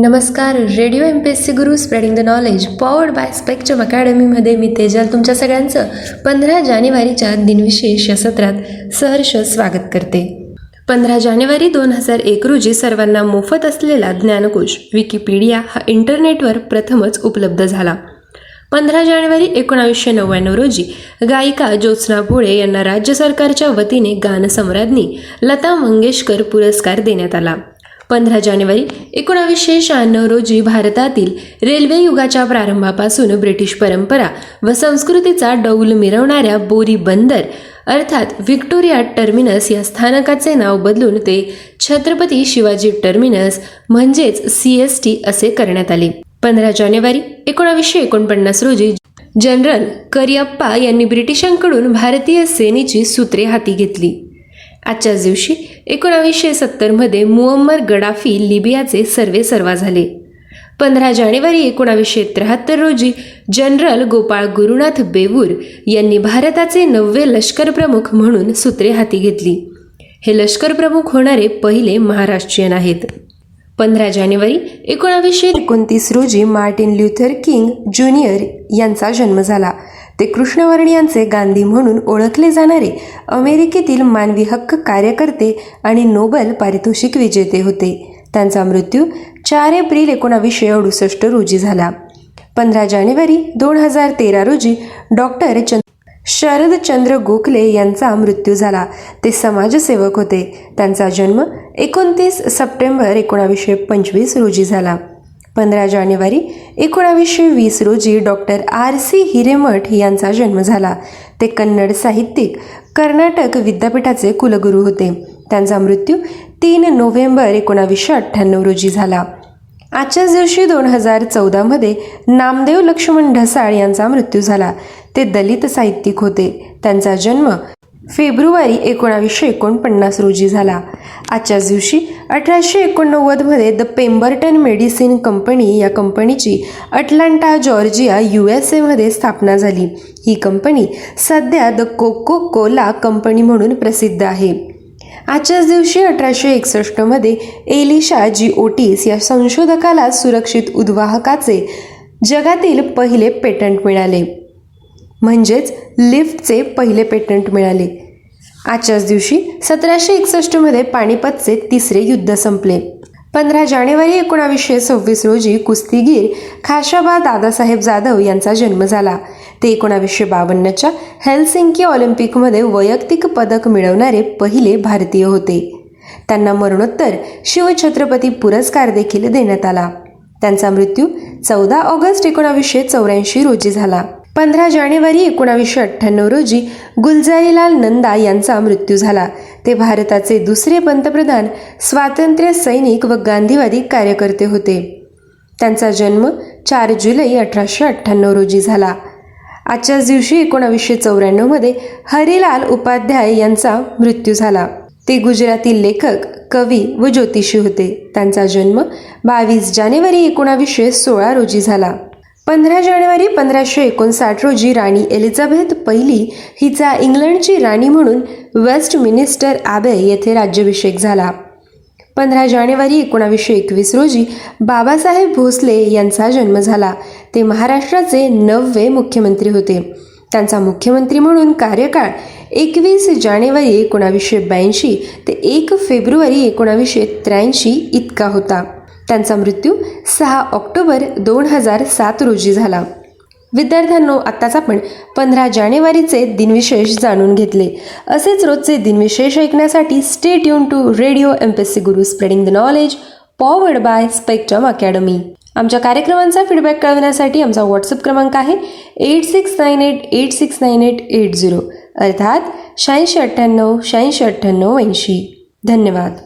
नमस्कार radio M P S C Guru spreading the knowledge powered by spectrum अकॅडमीमध्ये मी तेजल तुमच्या सगळ्यांचं पंधरा जानेवारीच्या दिनविशेष या सत्रात सहर्ष स्वागत करते. पंधरा जानेवारी दोन हजार एक रोजी सर्वांना मोफत असलेला ज्ञानकोश विकिपीडिया हा इंटरनेटवर प्रथमच उपलब्ध झाला. पंधरा जानेवारी एकोणावीसशे नव्याण्णव रोजी गायिका ज्योत्स्ना भोळे यांना राज्य सरकारच्या वतीने गानसम्राज्ञी लता मंगेशकर पुरस्कार देण्यात आला. पंधरा जानेवारी एकोणावीसशे शहाण्णव रोजी भारतातील रेल्वे युगाच्या प्रारंभापासून ब्रिटिश परंपरा व संस्कृतीचा डौल मिरवणाऱ्या बोरी बंदर अर्थात व्हिक्टोरिया टर्मिनस या स्थानकाचे नाव बदलून ते छत्रपती शिवाजी टर्मिनस म्हणजेच सी एस टी असे करण्यात आले. पंधरा जानेवारी एकोणावीसशे एकोणपन्नास रोजी जनरल करियप्पा यांनी ब्रिटिशांकडून भारतीय सेनेची सूत्रे हाती घेतली. आजच्याच दिवशी एकोणावीसशे सत्तरमध्ये मुअम्मर गडाफी लिबियाचे सर्वे सर्वा झाले. पंधरा जानेवारी एकोणावीसशे त्र्याहत्तर रोजी जनरल गोपाळ गुरुनाथ बेवूर यांनी भारताचे नववे लष्कर प्रमुख म्हणून सूत्रे हाती घेतली. हे लष्कर प्रमुख होणारे पहिले महाराष्ट्रीयन आहेत. पंधरा जानेवारी एकोणावीसशे एकोणतीस रोजी मार्टिन ल्युथर किंग ज्युनियर यांचा जन्म झाला. ते कृष्णवर्णियांचे गांधी म्हणून ओळखले जाणारे अमेरिकेतील मानवी हक्क कार्यकर्ते आणि नोबेल पारितोषिक विजेते होते. त्यांचा मृत्यू चार एप्रिल एकोणावीसशे अडुसष्ट रोजी झाला. पंधरा जानेवारी दोन हजार तेरा रोजी डॉक्टर चंद शरदचंद्र गोखले यांचा मृत्यू झाला. ते समाजसेवक होते. त्यांचा जन्म एकोणतीस सप्टेंबर एकोणावीसशे पंचवीस रोजी झाला. पंधरा जानेवारी एकोणावीसशे वीस रोजी डॉक्टर आर सी हिरेमठ यांचा जन्म झाला. ते कन्नड साहित्यिक कर्नाटक विद्यापीठाचे कुलगुरू होते. त्यांचा मृत्यू तीन नोव्हेंबर एकोणावीसशे अठ्ठ्याण्णव रोजी झाला. आजच्याच दिवशी दोन हजार चौदामध्ये नामदेव लक्ष्मण ढसाळ यांचा मृत्यू झाला. ते दलित साहित्यिक होते. त्यांचा जन्म फेब्रुवारी एकोणावीसशे एकोणपन्नास रोजी झाला. आजच्याच दिवशी अठराशे एकोणनव्वदमध्ये द पेंबर्टन मेडिसिन कंपनी या कंपनीची अटलांटा जॉर्जिया यू एस एमध्ये स्थापना झाली. ही कंपनी सध्या द कोको कोला कंपनी म्हणून प्रसिद्ध आहे. आजच्याच दिवशी अठराशे एकसष्टमध्ये एलिशा जी ओटीस या संशोधकाला सुरक्षित उद्वाहकाचे जगातील पहिले पेटंट मिळाले. म्हणजेच लिफ्टचे पहिले पेटंट मिळाले. आजच्याच दिवशी सतराशे एकसष्टमध्ये पानिपतचे तिसरे युद्ध संपले. पंधरा जानेवारी एकोणावीसशे सव्वीस रोजी कुस्तीगीर खाशाबा दादासाहेब जाधव यांचा जन्म झाला. ते एकोणावीसशे बावन्नच्या हेल्सिंकी ऑलिम्पिकमध्ये वैयक्तिक पदक मिळवणारे पहिले भारतीय होते. त्यांना मरणोत्तर शिवछत्रपती पुरस्कार देखील देण्यात आला. त्यांचा मृत्यू चौदा ऑगस्ट एकोणावीसशे चौऱ्याऐंशी रोजी झाला. पंधरा जानेवारी एकोणावीसशे अठ्ठ्याण्णव रोजी गुलजारीलाल नंदा यांचा मृत्यू झाला. ते भारताचे दुसरे पंतप्रधान स्वातंत्र्य सैनिक व गांधीवादी कार्यकर्ते होते. त्यांचा जन्म चार जुलै अठराशे अठ्ठ्याण्णव रोजी झाला. आजच्याच दिवशी एकोणावीसशे चौऱ्याण्णवमध्ये हरिलाल उपाध्याय यांचा मृत्यू झाला. ते गुजरातील लेखक कवी व ज्योतिषी होते. त्यांचा जन्म बावीस जानेवारी एकोणावीसशे सोळा रोजी झाला. पंधरा जानेवारी पंधराशे एकोणसाठ रोजी राणी एलिझाबेथ पहिली हिचा इंग्लंडची राणी म्हणून वेस्ट मिनिस्टर आबे येथे राज्याभिषेक झाला. पंधरा जानेवारी एकोणावीसशे एकवीस रोजी बाबासाहेब भोसले यांचा जन्म झाला. ते महाराष्ट्राचे नववे मुख्यमंत्री होते. त्यांचा मुख्यमंत्री म्हणून कार्यकाळ एकवीस जानेवारी एकोणावीसशे ब्याऐंशी ते एक फेब्रुवारी एकोणावीसशे त्र्याऐंशी इतका होता. त्यांचा मृत्यू सहा ऑक्टोबर दोन हजार सात रोजी झाला. विद्यार्थ्यांनो आत्ताच आपण पंधरा जानेवारीचे दिनविशेष जाणून घेतले. असेच रोजचे दिनविशेष ऐकण्यासाठी stay tune to radio M P S C Guru spreading the knowledge powered by Spectrum academy आमच्या कार्यक्रमांचा फीडबॅक कळवण्यासाठी आमचा व्हॉट्सअप क्रमांक आहे eight six nine eight eight six nine eight eight zero अर्थात शहाऐंशी अठ्ठ्याण्णव शहाऐंशी अठ्ठ्याण्णव ऐंशी. धन्यवाद.